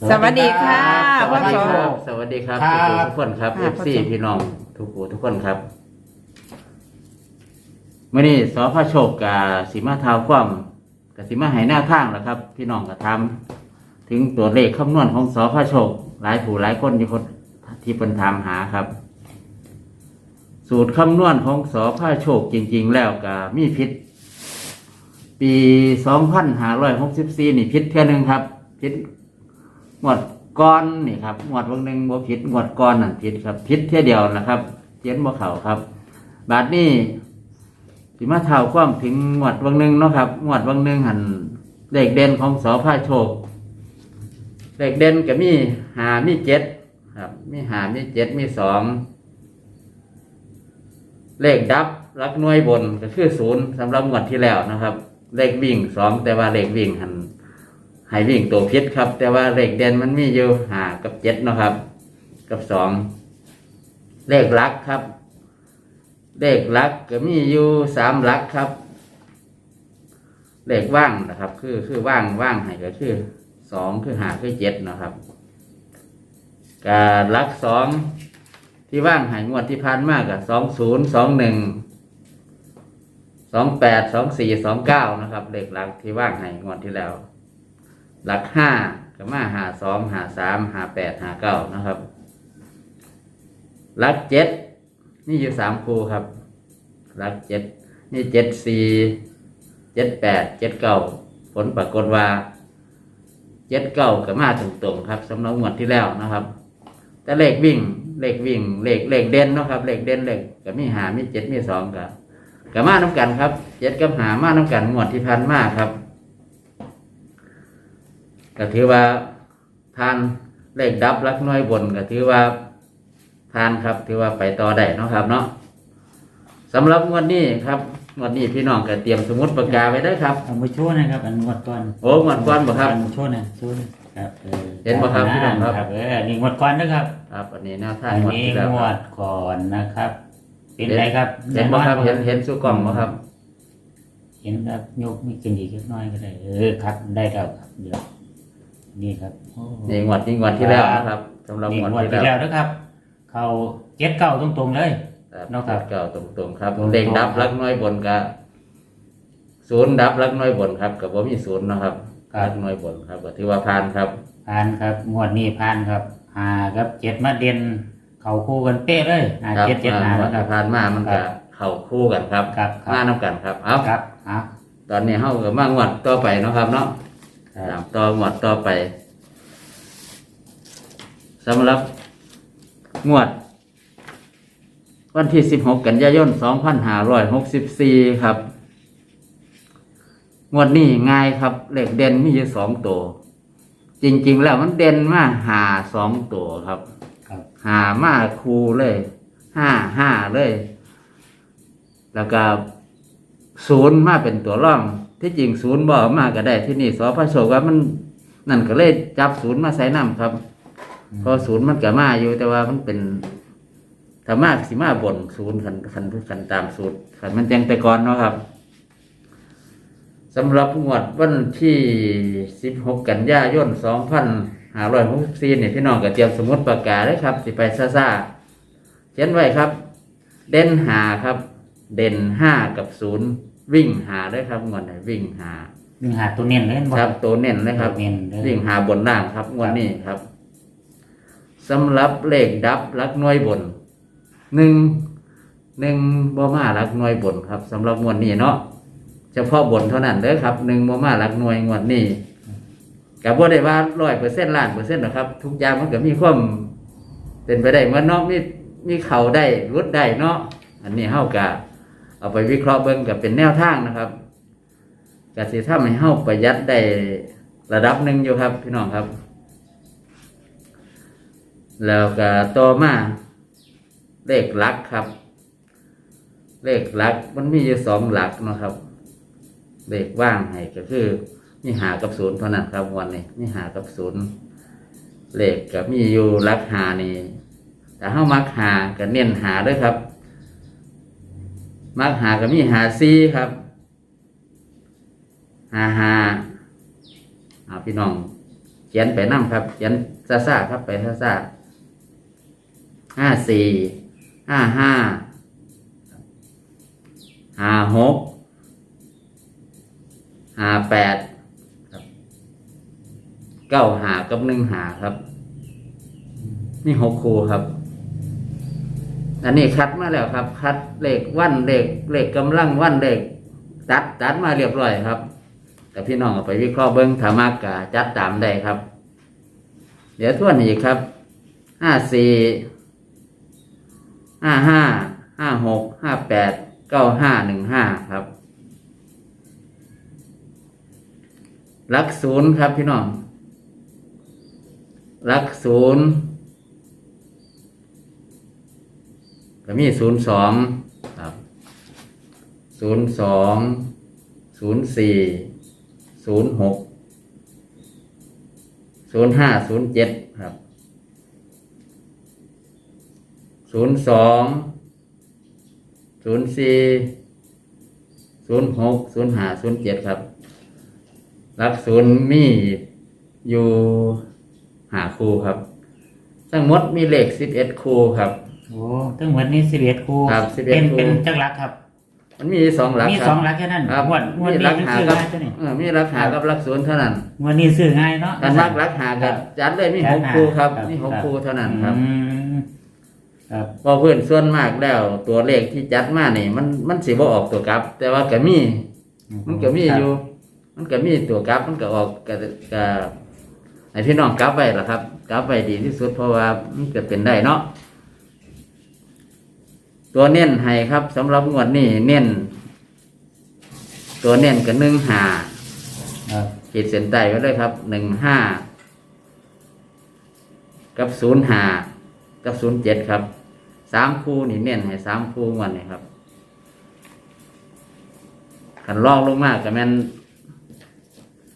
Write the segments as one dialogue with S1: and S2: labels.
S1: สวัสดีค่ะ
S2: ส
S1: พ่
S2: วั
S1: อ
S2: สดี
S1: สอ
S2: ครับ สวัสดีครับ
S3: ครับ
S2: ทุกคนครับ
S1: ค่ะ
S2: FC
S1: พ่อสอ
S2: พี่น้องทุกผู้ทุกคนครับเมื่อนี้สพระโชคกาสีมาเท้าคว่ำกับสีมาใหายหน้าทางแล้วครับ พี่น้องก็ทำถึงตัวเลขคำนวณของสพระโชค หลายผู้หลายคนที่คนที่เป็นถามหาครับ สูตรคำนวณของสพระโชคจริง ๆ แล้วก็มีพิษ ปีสองพันห้าร้อยหกสิบสี่นี่พิษเท่านึงครับพิษ งวดก้อนนี่ครับงวดวันหนึ่งบ่ผิดงวดก้อนนั่นผิดครับผิดเท่ยเดียวนะครับเจียนบ่เข่าครับ บาทนี้สิมาเท่าความถึงงวดวันหนึ่งเนาะครับงวดวันหนึ่งหันเลขเด่นของสอพาโชคเลขเด่นก็มีหามีเจ็ดครับ มีหามีเจ็ดมีสองเลขดับรักหน่วยบนก็คือศูนย์สำหรับงวดที่แล้วนะครับ เลขวิ่งสองแต่ว่าเลขวิ่งหัน ให้วิ่งตัวพิษครับ แต่ว่าเลขเด่นมันมีอยู่หากับเจ็ดเนาะครับ กับสองเลขลักครับ เลขลักก็มีอยู่สามลักครับเลขว่างนะครับ คือคือว่างว่างให้ก็คือสองคือหาคือเจ็ดนะครับการลักสองที่ว่างใหายงวดที่ผ่านมากกับสองศูนย์สองหนึ่งสองแปดสองสี่สองเก้านะครับเลขหลักที่ว่างใหายงวดที่แล้ว หลักห้าก็มาหาสองหาสามหาแปดหาเก้านะครับหลักเจ็ดนี่อยู่สามคูครับหลักเจ็ดนี่เจ็ดสี่เจ็ดแปดเจ็ดเก้าผลปรากฏว่าเจ็ดเก้าก็มาตรงๆครับสำหรับงวดที่แล้วนะครับ แต่เลขวิ่งเลขวิ่งเลขเลขเด่นนะครับเลขเด่นเลขก็มีหามีเจ็ดมีสองกับก็มาน้ำกันครับเจ็ดกับหามาน้ำกันงวดที่พันมาครับ ก็ถือว่าทานเลขดับลักน้อยบนก็ถือว่าทานครับ ถือว่าไปต่อได้เนาะครับเนาะสำหรับงวดนี้ครับงวดนี้พี่น้องก็เตรียมสมุดปากกาไว้ได้อครับ
S3: เอามาโชว์หนะครับ อันงวดก่อน
S2: โอ้งวดก่อนบ่ครับ
S3: อันโชว์หนะโชว์หนะครับออ
S2: เห็นบ่ครับพี่น้องครับ
S3: เออนี่งวดก่อนนะครับ
S2: ครับอันนี้แนวทาง
S3: อัน
S2: งวด
S3: นี้
S2: ที่แล้ว
S3: ง
S2: ควรับ
S3: ดก่อนนะครับ เป็นไรครับ
S2: เห็นบ่ครับเห็นเห็นสู้กล่องบ่ครับ
S3: เห็นครับยกมีกินอีกเล็กน้อยก็ได้ เออครับได้แล้วครับเดี๋ยว นี่ครับโอ้
S2: นี่งวดนี้งวดที่แล้วนะครับสำหรับ
S3: นี่
S2: งวด
S3: งวด
S2: ที่
S3: ที่
S2: แล้
S3: แล้ววนะครับ เขาเจ็ดเก้าตรงๆเลย
S2: ครับ
S3: เนาะครับ
S2: เก่าตรงๆครับ
S3: ตรงๆ
S2: เลขดับลักน้อยบนกับศูนย์ดับลักน้อยบนครับกับว่ามีศูนย์เนาะครับลักน้อยบนครับก็ถือว่าผ่านครับ
S3: ผ่านครับงวดนี้ผ่านครับหาครับเจ็ดมาเด่นเขาคู่กันเป๊ะเลยหา
S2: ครับ
S3: เจ็ดเจ็ดหา
S2: อ่า
S3: นะครับ
S2: ผ่านมามัน
S3: ครั
S2: ก็
S3: บ
S2: เข้าคู่กันครับ
S3: ครับครับ
S2: มาน้ำกันครับเอา
S3: ครับอะ
S2: ตอนนี้เฮาก็มางวดต่อไปเนาะครับเนาะ
S3: ครั
S2: ตา
S3: บ
S2: มต่องวดต่อไปสำหรับงวด วันที่ 16 กันยายน 2564 ครับ งวดนี้ง่ายครับ เลขเด่นมีอยู่สองตัว จริง ๆ แล้วมันเด่นมาหาสองตัวครับ
S3: ครับ
S2: หามาคูเลยห้าห้าเลย แล้วก็ศูนย์มาเป็นตัวร่อง ที่จริงศูนย์บอกมาก็ได้ที่นี่สพระโชคว่ามันนั่นก็เลยจับศูนย์มาใส่น้ำครับเพราะศูนย์มันก็มาอยู่แต่ว่ามันเป็นถ้ามากสิมาบนศูนย์ขันขันขันตามสูตรขันมันยังแต่ก่อนเนาะครับสำหรับงวดวันที่สิบหกกันยายนสองพันห้าร้อยหกสิบสี่เนี่ยพี่น้องก็เตรียมสมุดปากกาเลยครับ สิไปซ่าซาๆเขียนไว้ครับ เด่นหาครับ เด่นห้ากับศูนย์ วิ่งหาเลยครับงวดไหนวิ่งหา
S3: วิ่งหาตัวเน้นเลย
S2: ครับตัวเน้นเลยครับ
S3: ตัวเน้นเลย
S2: วิ่งหาบนล่างครับงวดนี้ครับสำหรับเลขดับลักหน่วยบนหนึ่งหนึ่งบ่มาลักหน่วยบนครับสำหรับงวดนี้เนาะเฉพาะบนเท่านั้นเด้อครับหนึ่งบ่มาลักหน่วยงวดนี้กับบ่ได้ว่าร้อยเปอร์เซ็นต์ล้านเปอร์เซ็นต์หรอกครับ ทุกอย่างมันก็มีความเป็นไปได้เหมื่อนเนาะมีมีเข่าได้รุดได้เนาะอันนี้เฮากะ เอาไปวิเคราะห์เบิ่งกับเป็นแนวทางนะครับกสิทำให้เฮาประหยัดได้ระดับหนึ่งอยู่ครับ พี่น้องครับ แล้วก็ต่อมาเลขหลักครับ เลขหลักมันมีอยู่สองหลักนะครับ เลขว่างให้ก็คือ มีหากับศูนย์เท่านั้นครับวันนี้มีหากับศูนย์เลขก็มีอยู่หลักหานี่แต่เฮามักหาก็เน้นหาด้วยครับ มักหาก็มีหาซีครับหาหาเอาพี่น้องเขียนไปนั่งครับ เขียนซาซาครับไปซาซาห้าสี่ห้าห้าห้าหกห้าแปดเก้าหากับหนึ่งหาครับ นี่หกครูครับ อันนี้คัดมาแล้วครับ คัดเลขวันเลขเลขกำลังวันเลขตัดตัดมาเรียบร้อยครับ แต่พี่น้องเอาไปวิเคราะห์เบิ้งถามากกะจัดตามได้ครับ เดี๋ยวทวนอีกครับห้าสี่ห้าห้าห้าหกห้าแปดเก้าห้าหนึ่งห้าครับลักศูนย์ครับพี่น้องลักศูนย์ ก็มีศูนย์สองครับศูนย์สองศูนย์สี่ศูนย์หกศูนย์ห้าศูนย์เจ็ดครับศูนย์สองศูนย์สี่ศูนย์หกศูนย์ห้าศูนย์เจ็ดครับหลักศูนย์มีอยู่หาครูครับ ทั้งหมดมีเลขสิบเอ็ดครูครับ
S3: โอ้ทั้งหมดนี้สิบเอ็ดครู
S2: ครับ11
S3: เป็น
S2: ครู
S3: เป็นจักรลักครับ
S2: มันมีสองหลัก
S3: มี
S2: ค
S3: ส
S2: รั
S3: อบงลักแค่นั้น
S2: ครับ
S3: งวดงวด
S2: มี
S3: นี้
S2: หลัก
S3: มัน
S2: หา
S3: ซื้อ
S2: กับ
S3: ง่ายตัวนี้
S2: เออมีหลักหากับหลักศูนย์เท่านั้น
S3: งวดนี้ซื้อง่ายเนาะ
S2: อันมักรักหากันจัดเลยมีหกคู่ครับ มีหกคู่เท่านั้นครับ
S3: อืมครับ
S2: พอเพื่อนส่วนมากแล้ว ตัวเลขที่จัดมานี่มันมันสิบ่ออกตัวกลับ แต่ว่าก็มี มันก็มีอยู่ มันก็มีตัวกลับ มันก็ออกก็ก็ให้พี่น้องกลับไปล่ะครับกลับไปดีที่สุดเพราะว่ามันจะเป็นได้เนาะ ตัวเน้นให้ครับสำหรับงวดนี้เน้น ตัวเน้นกับหนึ่งหา
S3: ครับ
S2: ขีดเส้นใต้ไว้เลยครับหนึ่งห้ากับศูนย์ห้ากับศูนย์เจ็ดครับสามคู่นี่เน้นให้สามคู่วันนี้ครับขันลอกลงมากกับแม่น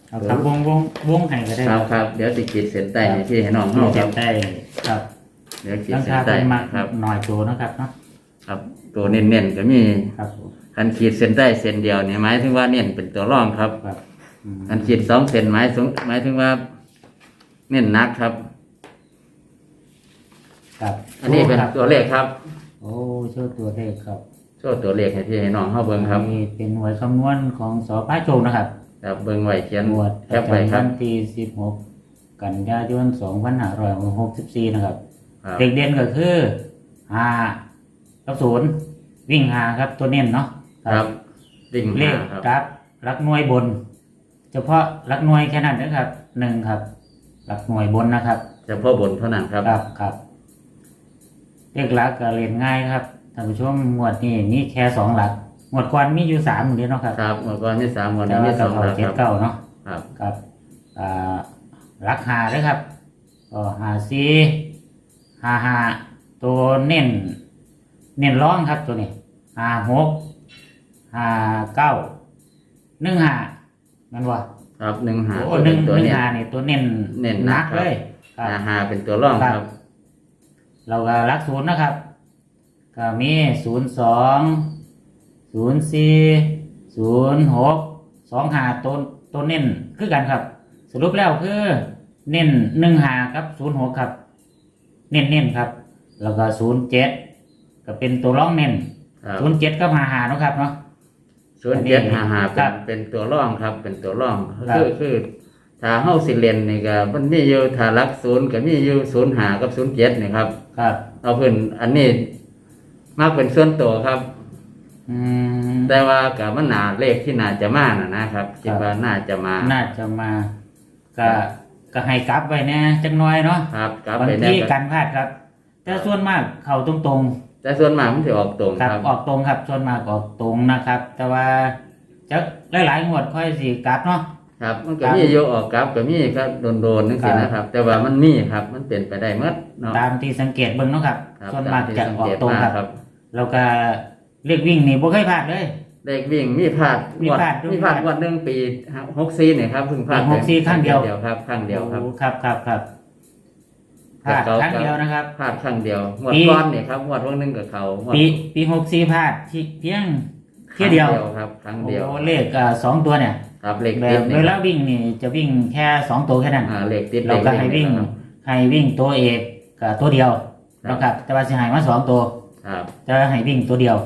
S3: เอาครับวงวงวงให้ก็ได้
S2: ครับครับ เดี๋ยวสิขีดเส้นใต้ให้พี่ให้น้อง
S3: มี
S2: เขาค
S3: เจ็
S2: รั
S3: บบได้ครับ
S2: เดี๋ยวขีด
S3: ตั้ง
S2: เส้น
S3: ค่า
S2: ใต้
S3: เป็นมา
S2: ครับ
S3: หน่อยโตนะครับเนาะ
S2: ครับ ตัวเน้นๆก็มี
S3: ครับผม
S2: คันขีดเส้นใต้เส้นเดียวเนี่ยหมายถึงว่าเน้นเป็นตัวร่องครับ
S3: ครับอืม
S2: คันขีดสองเส้นหมายถึงหมายถึงว่า เน้นหนักครับ
S3: ครับ
S2: อันนี้เป็น
S3: ครับ
S2: ตัวเลขครับ
S3: โอ้โชว์ตัวเลขครับ
S2: โชว์ตัวเลขให้พี่ให้น้องเข้าเบิ้งครับ
S3: นี่เป็นหน่วยคำนวณของสพโชคนะครับ
S2: ครับเบิ้งไว้เขียน
S3: หน่วย
S2: แค
S3: ประ
S2: ปไว้ค
S3: จำ
S2: รั
S3: วั
S2: บ
S3: นที่16 กันยายน2564นะครับ
S2: ครับ
S3: เด็กเด่นก็คือห้า กับศูนย์วิ่งหาครับตัวเน้นเนาะ
S2: ครับดิ่ง
S3: เล
S2: หา
S3: ข
S2: ครับ
S3: กราฟรักหน่วยบน เฉพาะรักหน่วยแค่นั้นนะครับหนึ่งครับรักหน่วยบนนะครับ
S2: เฉพาะบนเท่านั้นครับ
S3: ครับครับเลขหลักก็เรียนง่ายครับท่านผู้ชมหมวดนี้มีแค่สองหลักหมวดก่อนมีอยู่สามหมวดเดียวเนาะครับ
S2: ครับเมื่อก่อนมีสามวัน
S3: แต่
S2: นี้มี
S3: ว่า
S2: ส
S3: ก็
S2: อง
S3: เขา
S2: แล้ว
S3: เจ็
S2: ค
S3: ด
S2: รับ
S3: เก้าเนาะ
S2: ครับ
S3: ครับอ่ารักหาด้วยครับก็หาซีหาหาตัวเน้น เน้นร้องครับตัวนี้หาหกหาเก้าหนึ่งหานั่นวะ
S2: ครับหนึ่งหา
S3: โอ้หนึ่ง
S2: ตัว
S3: หนึ่ง
S2: เนี้
S3: หานี่ตัวเน้น
S2: เน้น
S3: ห
S2: หนั
S3: นั
S2: ก
S3: ก
S2: ครับ
S3: เลยครับ
S2: หาหาเป็นตัวร่อง
S3: ค
S2: ค
S3: รั
S2: รับบ
S3: เราก็รักศูนย์นะครับ ก็มีศูนย์สองศูนย์สี่ศูนย์หกสองหาตัวตัวเน้นคือกันครับ สรุปแล้วคือเน้นหนึ่งหากับศูนย์หกครับ เน้นเน้นครับ แล้วก็ศูนย์เจ็ด ก็เป็นตัวร่องเน้น
S2: ครับ
S3: ศูนย์เจ็ดก็หาหาเนาะครับเนาะ
S2: ส่วนเจ็ดหาหา
S3: ค
S2: เป็
S3: รั
S2: น
S3: บ
S2: เป็นตัวร่องครับ เป็นตัวร่อง
S3: ครับ
S2: คือคือถ้าเฮาสิเรียนนี่ก็มันมีอยู่ถ้าหลักศูนย์ก็มีอยู่ศูนย์หากับศูนย์เจ็ดนี่ครับ
S3: ครับ
S2: เอาเพิ่นอันนี้มากเป็นส่วนตัวครับ
S3: อืม
S2: แต่ว่ากับมันหนาเลขที่น่าจะมาน่ะนะครับคิดว่าน่าจะมา
S3: น่าจะมาก็ก็ให้กลับไว้แน่จังน้อยเนาะ
S2: ครับกลับบา
S3: ง
S2: ไปแน่
S3: ที่
S2: ค
S3: กั
S2: รับ
S3: นพลาดครับ แต่ส่วนมากเขาตรง
S2: แต่ส่วนมากมันจะออกตรง
S3: ๆครับ
S2: ครับ
S3: ออกตรงครับส่วนมากออกตรงนะครับ แต่ว่าจะหลายๆงวดค่อยสิกลับเนาะ
S2: ครับ มันก็
S3: ครับ
S2: มีอยู่ออกกลับก็มีครับโดนๆนั่นสิ
S3: ครับ
S2: นะครับ แต่ว่ามันมีครับ มันเป็นไปได้หมดเนาะ
S3: ตามที่สังเกตเบิ่งเนาะครับ
S2: ครับ
S3: ส่วนมาก
S2: ที่
S3: จะ
S2: สัง
S3: ออ
S2: เก
S3: ก
S2: ต
S3: ตรง
S2: มา
S3: ครับ
S2: ครับ
S3: แล้วก็เรียกวิ่งนี่บ่เคยพลาดเลย
S2: เลขวิ่งมีพลาด
S3: มี
S2: งวด
S3: พลาดด้วย
S2: มีพลาดงวดหนึ่งปีหกซีเนี่ยครับเพิ่งพลาด
S3: หกสี่ครั้งเดียว
S2: ครับครั้งเดียวครับ
S3: โอ้ครับครับครับ พลาด
S2: แต่เขา
S3: ครั้งเดียวนะครับ
S2: พลาดครั้งเดียวงวด
S3: ปี
S2: ก้อนเนี่ยครับงวดวันหนึงกับเขางวด
S3: ปีปีหกสี่พลาดที่เพียงแค่เดียว
S2: ครั้งครับครั้งเดียว
S3: โอ้เลขอ่าสองตัวเนี่ย
S2: ครับเลข
S3: แบ
S2: ติด
S3: บ
S2: นี่
S3: เวลาวิ่งนี่จะวิ่งแค่สองตัวแค่นั้น
S2: อ่าเลขติด
S3: เราก็ให้วิ่ง
S2: ครับ
S3: ให้วิ่งตัวเอกกับตัวเดียว
S2: ครับ
S3: นะครับ แต่ว่าสิให้มาสองตัว
S2: ครับ
S3: จะให้วิ่งตัวเดียว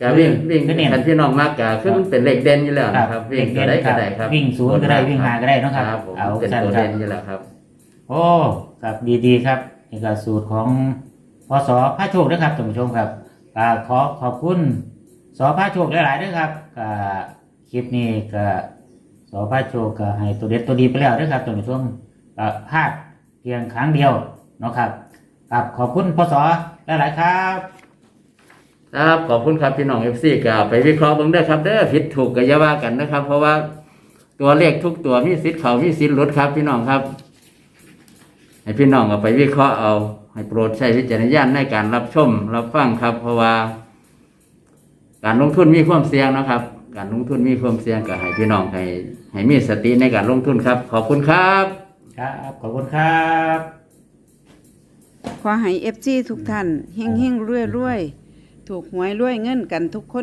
S2: ก็วิ่งวิ่ง
S3: ก็เนี่ย
S2: คันพี่น้องมากก็คือมันเป็นเลขเด่นอยู่แล้วนะครับวิ่งก็ได้ก็ได้ครับ
S3: วิ่งศูนย์ก็ได้วิ่งหาก็ได้เนาะครับ
S2: ครับผม
S3: เอา
S2: เป็น
S3: สั้น
S2: ตัว
S3: ครั
S2: เด่
S3: บ
S2: นอยู่แล้วครับ
S3: โอ้ครับดีๆครับนี่ก็สูตรของพศพระโชคนะครับท่านผู้ชมครับขอขอบคุณสอพระโชคหลายๆด้วยครับกคลิปนี้ก็สอพระโชคก็ให้ตัวเด็ดตัวดีไปแล้วด้วยครับท่านผู้ชมก็พลาดเพียงครั้งเดียวนะครับครับขอบคุณพศหลายๆครับ
S2: ครับขอบคุณครับพี่น้องเอฟซีก็ไปวิเคราะห์เบิ่งเด้ครับเด้อผิดถูกก็อย่าว่ากันนะครับ เพราะว่าตัวเลขทุกตัวมีสิทธิ์เขามีสิทธิ์ลดครับพี่น้องครับ ให้พี่น้องเอาไปวิเคราะห์เอา ให้โปรดใช้วิจารณญาณในการรับชม รับฟังครับ เพราะว่า การลงทุนมีความเสี่ยงนะครับ การลงทุนมีความเสี่ยงก็ให้พี่น้องให้ให้มีสติในการลงทุนครับ ขอบคุณครับ
S3: ครับขอบคุณครับ
S1: ขอให้เอฟซีทุกท่านเฮงเฮงรวยรวยๆถูกหวยรวยเงินกันทุกคน